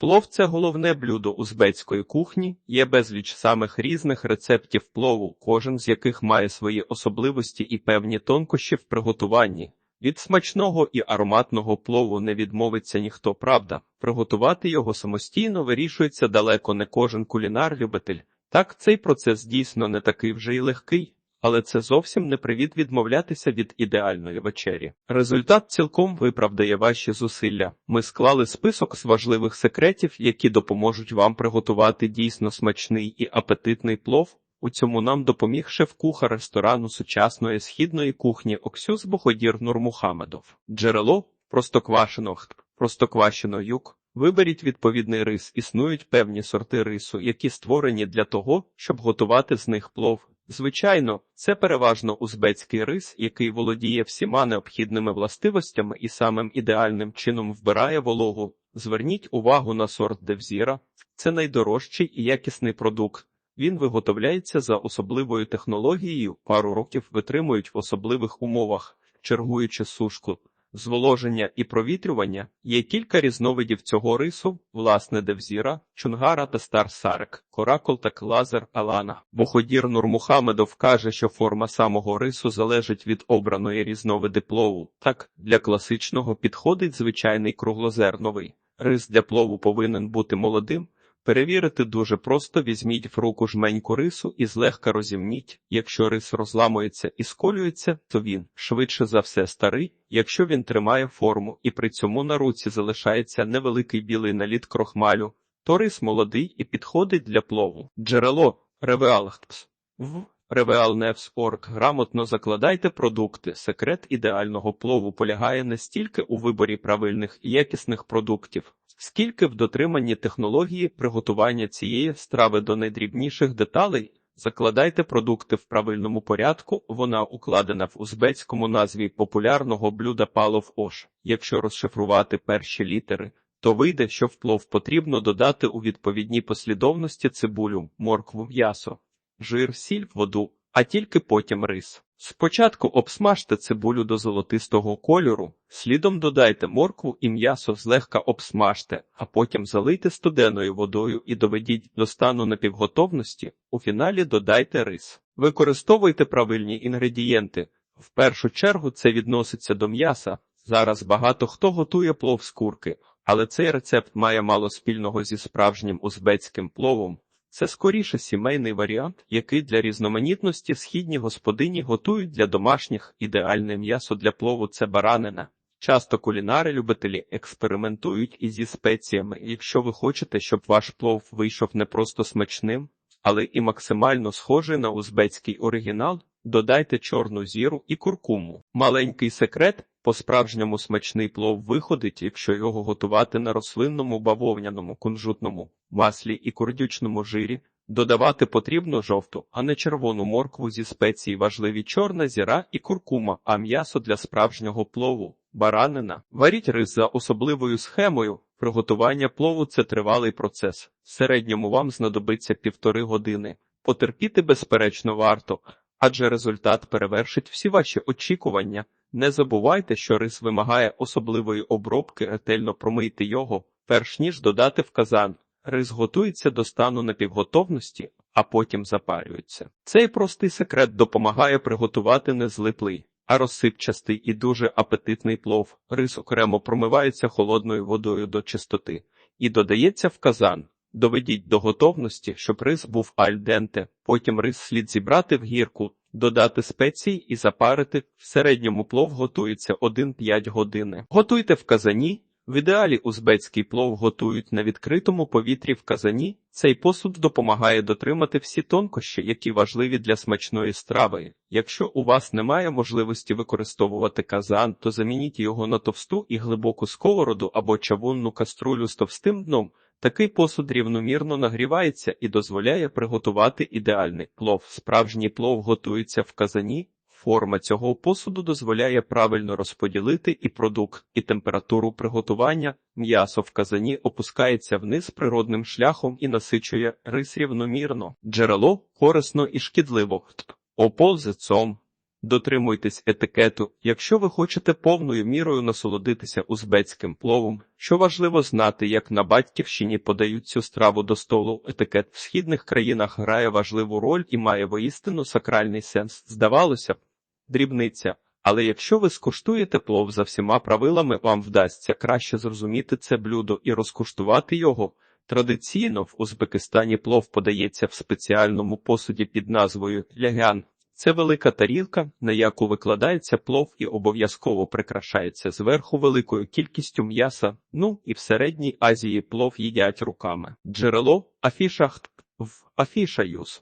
Плов це головне блюдо узбецької кухні, є безліч самих різних рецептів плову, кожен з яких має свої особливості і певні тонкощі в приготуванні. Від смачного і ароматного плову не відмовиться ніхто, правда. Приготувати його самостійно вирішується далеко не кожен кулінар-любитель. Так, цей процес дійсно не такий вже й легкий, але це зовсім не привід відмовлятися від ідеальної вечері. Результат цілком виправдає ваші зусилля. Ми склали список з важливих секретів, які допоможуть вам приготувати дійсно смачний і апетитний плов. У цьому нам допоміг шеф-кухар ресторану сучасної східної кухні Оксюс Боходір Нурмухамедов. Джерело простоквашино простоквашино юк. Виберіть відповідний рис. Існують певні сорти рису, які створені для того, щоб готувати з них плов. Звичайно, це переважно узбецький рис, який володіє всіма необхідними властивостями і самим ідеальним чином вбирає вологу. Зверніть увагу на сорт Девзіра. Це найдорожчий і якісний продукт. Він виготовляється за особливою технологією, пару років витримують в особливих умовах, чергуючи сушку. Зволоження і провітрювання є кілька різновидів цього рису, власне, Девзіра, Чунгара та Стар Сарик, Коракол та Клазер Алана. Боходір Нурмухамедов каже, що форма самого рису залежить від обраної різновиди плову. Так, для класичного підходить звичайний круглозерновий. Рис для плову повинен бути молодим. Перевірити дуже просто візьміть в руку жменьку рису і злегка розімніть. Якщо рис розламується і сколюється, то він швидше за все старий, якщо він тримає форму і при цьому на руці залишається невеликий білий наліт крохмалю, то рис молодий і підходить для плову. Джерело Ревеалхтс в Ревеалневс.орг грамотно закладайте продукти. Секрет ідеального плову полягає не стільки у виборі правильних і якісних продуктів, скільки в дотриманні технології приготування цієї страви до найдрібніших деталей. Закладайте продукти в правильному порядку, вона укладена в узбецькому назві популярного блюда палов ош. Якщо розшифрувати перші літери, то вийде, що в плов потрібно додати у відповідній послідовності цибулю, моркву, м'ясо, жир, сіль, воду, а тільки потім рис. Спочатку обсмажте цибулю до золотистого кольору, слідом додайте моркву і м'ясо злегка обсмажте, а потім залийте студеною водою і доведіть до стану напівготовності. У фіналі додайте рис. Використовуйте правильні інгредієнти. В першу чергу це відноситься до м'яса. Зараз багато хто готує плов з курки, але цей рецепт має мало спільного зі справжнім узбецьким пловом. Це скоріше сімейний варіант, який для різноманітності східні господині готують для домашніх ідеальне м'ясо для плову це баранина. Часто кулінари-любителі експериментують і зі спеціями. Якщо ви хочете, щоб ваш плов вийшов не просто смачним, але і максимально схожий на узбецький оригінал, додайте чорну зіру і куркуму. Маленький секрет по-справжньому смачний плов виходить, якщо його готувати на рослинному бавовняному кунжутному маслі і курдючному жирі. Додавати потрібно жовту, а не червону моркву зі спецій важливі чорна зіра і куркума, а м'ясо для справжнього плову, баранина. Варіть рис за особливою схемою. Приготування плову це тривалий процес. В середньому вам знадобиться півтори години. Потерпіти, безперечно, варто, адже результат перевершить всі ваші очікування. Не забувайте, що рис вимагає особливої обробки, ретельно промийте його, перш ніж додати в казан. Рис готується до стану напівготовності, а потім запарюється. Цей простий секрет допомагає приготувати не злиплий, а розсипчастий і дуже апетитний плов. Рис окремо промивається холодною водою до чистоти і додається в казан. Доведіть до готовності, щоб рис був альденте, потім рис слід зібрати в гірку, додати спеції і запарити. В середньому плов готується 1-5 години. Готуйте в казані. В ідеалі узбецький плов готують на відкритому повітрі в казані. Цей посуд допомагає дотримати всі тонкощі, які важливі для смачної страви. Якщо у вас немає можливості використовувати казан, то замініть його на товсту і глибоку сковороду або чавунну каструлю з товстим дном. Такий посуд рівномірно нагрівається і дозволяє приготувати ідеальний плов. Справжній плов готується в казані. Форма цього посуду дозволяє правильно розподілити і продукт, і температуру приготування. М'ясо в казані опускається вниз природним шляхом і насичує рис рівномірно. Джерело корисно і шкідливо. Оползицом. Дотримуйтесь етикету, якщо ви хочете повною мірою насолодитися узбецьким пловом. Що важливо знати, як на батьківщині подають цю страву до столу. Етикет в східних країнах грає важливу роль і має воістину сакральний сенс. Здавалося б, дрібниця. Але якщо ви скуштуєте плов за всіма правилами, вам вдасться краще зрозуміти це блюдо і розкуштувати його. Традиційно в Узбекистані плов подається в спеціальному посуді під назвою лягян. Це велика тарілка, на яку викладається плов і обов'язково прикрашається зверху великою кількістю м'яса. Ну і в середній Азії плов їдять руками. Джерело Афішахт в Афішаюз.